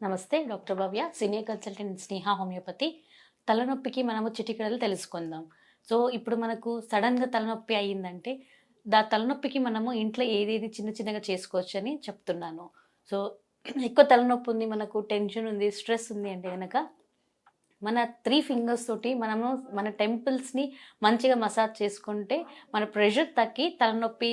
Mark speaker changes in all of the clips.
Speaker 1: నమస్తే doctor Bhavya senior consultant Sneha homoeopathy. తలనొప్పికి మనము చిటికడలు తెలుసుకుందాం. సో ఇప్పుడు మనకు సడన్గా తలనొప్పి అయ్యిందంటే దా తలనొప్పికి మనము ఇంట్లో ఏదేది చిన్న చిన్నగా చేసుకోవచ్చు అని చెప్తున్నాను. సో ఎక్కువ తలనొప్పి ఉంది మనకు టెన్షన్ ఉంది స్ట్రెస్ ఉంది అంటే కనుక మన త్రీ ఫింగర్స్ తోటి మనము మన టెంపుల్స్ని మంచిగా మసాజ్ చేసుకుంటే మన ప్రెషర్ తగ్గి తలనొప్పి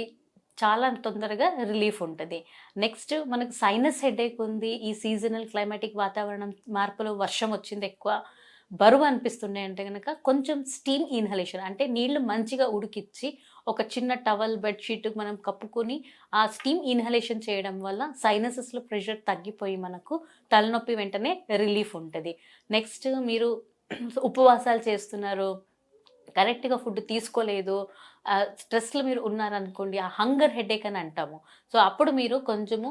Speaker 1: చాలా తొందరగా రిలీఫ్ ఉంటుంది. నెక్స్ట్ మనకు సైనస్ హెడేక్ ఉంది ఈ సీజనల్ క్లైమాటిక్ వాతావరణం మార్పులో వర్షం వచ్చింది ఎక్కువ బరువు అనిపిస్తున్నాయి అంటే కనుక కొంచెం స్టీమ్ ఇన్హలేషన్ అంటే నీళ్ళు మంచిగా ఉడికిచ్చి ఒక చిన్న టవల్ బెడ్షీట్ మనం కప్పుకొని ఆ స్టీమ్ ఇన్హలేషన్ చేయడం వల్ల సైనసెస్లో ప్రెషర్ తగ్గిపోయి మనకు తలనొప్పి వెంటనే రిలీఫ్ ఉంటుంది. నెక్స్ట్ మీరు ఉపవాసాలు చేస్తున్నారు కరెక్ట్గా ఫుడ్ తీసుకోలేదు. స్ట్రెస్లో మీరు ఉన్నారనుకోండి ఆ హంగర్ హెడేక్ అని అంటాము. సో అప్పుడు మీరు కొంచెము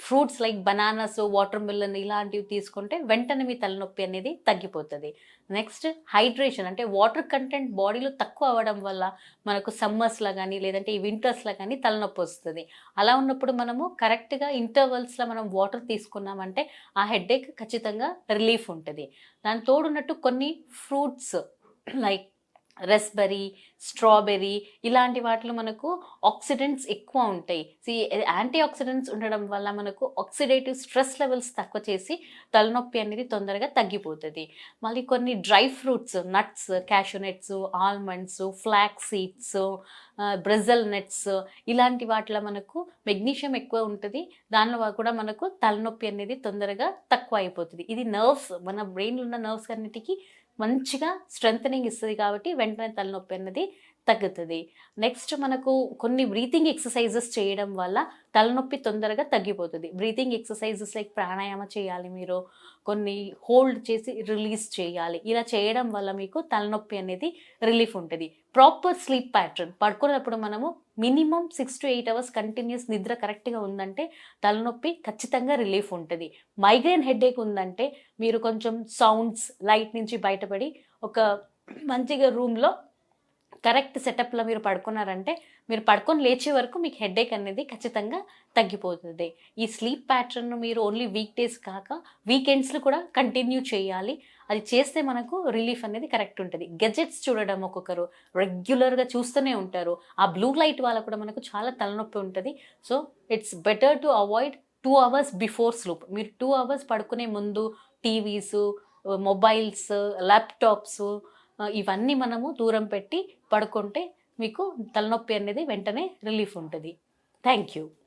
Speaker 1: fruits like bananas watermelon ఇలాంటివి తీసుకుంటే వెంటనే మీ తలనొప్పి అనేది తగ్గిపోతుంది. నెక్స్ట్ హైడ్రేషన్ అంటే వాటర్ కంటెంట్ బాడీలో తక్కువ అవ్వడం వల్ల మనకు సమ్మర్స్లో కానీ లేదంటే ఈ వింటర్స్లో కానీ తలనొప్పి వస్తుంది. అలా ఉన్నప్పుడు మనము కరెక్ట్గా ఇంటర్వల్స్లో మనం వాటర్ తీసుకున్నామంటే ఆ హెడేక్ ఖచ్చితంగా రిలీఫ్ ఉంటుంది. దాని తోడున్నట్టు కొన్ని ఫ్రూట్స్ లైక్ raspberry స్ట్రాబెర్రీ ఇలాంటి వాటిలో మనకు ఆక్సిడెంట్స్ ఎక్కువ ఉంటాయి. సి యాంటీ ఆక్సిడెంట్స్ ఉండడం వల్ల మనకు ఆక్సిడేటివ్ స్ట్రెస్ లెవెల్స్ తక్కువ చేసి తలనొప్పి అనేది తొందరగా తగ్గిపోతుంది. మళ్ళీ కొన్ని dry fruits nuts cashew nuts almonds flax seeds Brazil nuts ఇలాంటి వాటిలో మనకు మెగ్నీషియం ఎక్కువ ఉంటుంది. దానిలో కూడా మనకు తలనొప్పి అనేది తొందరగా తక్కువ అయిపోతుంది. ఇది నర్వ్స్ మన బ్రెయిన్లో ఉన్న నర్వ్స్ అన్నిటికీ మంచిగా స్ట్రెంగ్ ఇస్తుంది కాబట్టి వెంటనే తలనొప్పి అన్నది తగ్గుతుంది. నెక్స్ట్ మనకు కొన్ని బ్రీతింగ్ ఎక్సర్సైజెస్ చేయడం వల్ల తలనొప్పి తొందరగా తగ్గిపోతుంది. బ్రీతింగ్ ఎక్సర్సైజెస్ లైక్ ప్రాణాయామ చేయాలి మీరు కొన్ని హోల్డ్ చేసి రిలీజ్ చేయాలి. ఇలా చేయడం వల్ల మీకు తలనొప్పి అనేది రిలీఫ్ ఉంటుంది. ప్రాపర్ స్లీప్ ప్యాటర్న్ పడుకున్నప్పుడు మనము minimum six to eight hours continuous నిద్ర కరెక్ట్గా ఉందంటే తలనొప్పి ఖచ్చితంగా రిలీఫ్ ఉంటుంది. మైగ్రేన్ హెడేక్ ఉందంటే మీరు కొంచెం సౌండ్స్ లైట్ నుంచి బయటపడి ఒక మంచిగా రూమ్లో కరెక్ట్ సెటప్లో మీరు పడుకున్నారంటే మీరు పడుకొని లేచే వరకు మీకు హెడేక్ అనేది ఖచ్చితంగా తగ్గిపోతుంది. ఈ స్లీప్ ప్యాటర్న్ మీరు ఓన్లీ వీక్ డేస్ కాక వీకెండ్స్లో కూడా కంటిన్యూ చేయాలి. అది చేస్తే మనకు రిలీఫ్ అనేది కరెక్ట్ ఉంటుంది. గెజెట్స్ చూడడం ఒక్కొక్కరు. రెగ్యులర్గా చూస్తూనే ఉంటారు. ఆ బ్లూ లైట్ వల్ల కూడా మనకు చాలా తలనొప్పి ఉంటుంది. So it's better to avoid two hours before sleep. మీరు టూ అవర్స్ పడుకునే ముందు టీవీస్ మొబైల్స్ ల్యాప్టాప్స్ ఇవన్నీ మనము దూరం పెట్టి పడుకుంటే మీకు తలనొప్పి అనేది వెంటనే రిలీఫ్ ఉంటుంది. Thank you.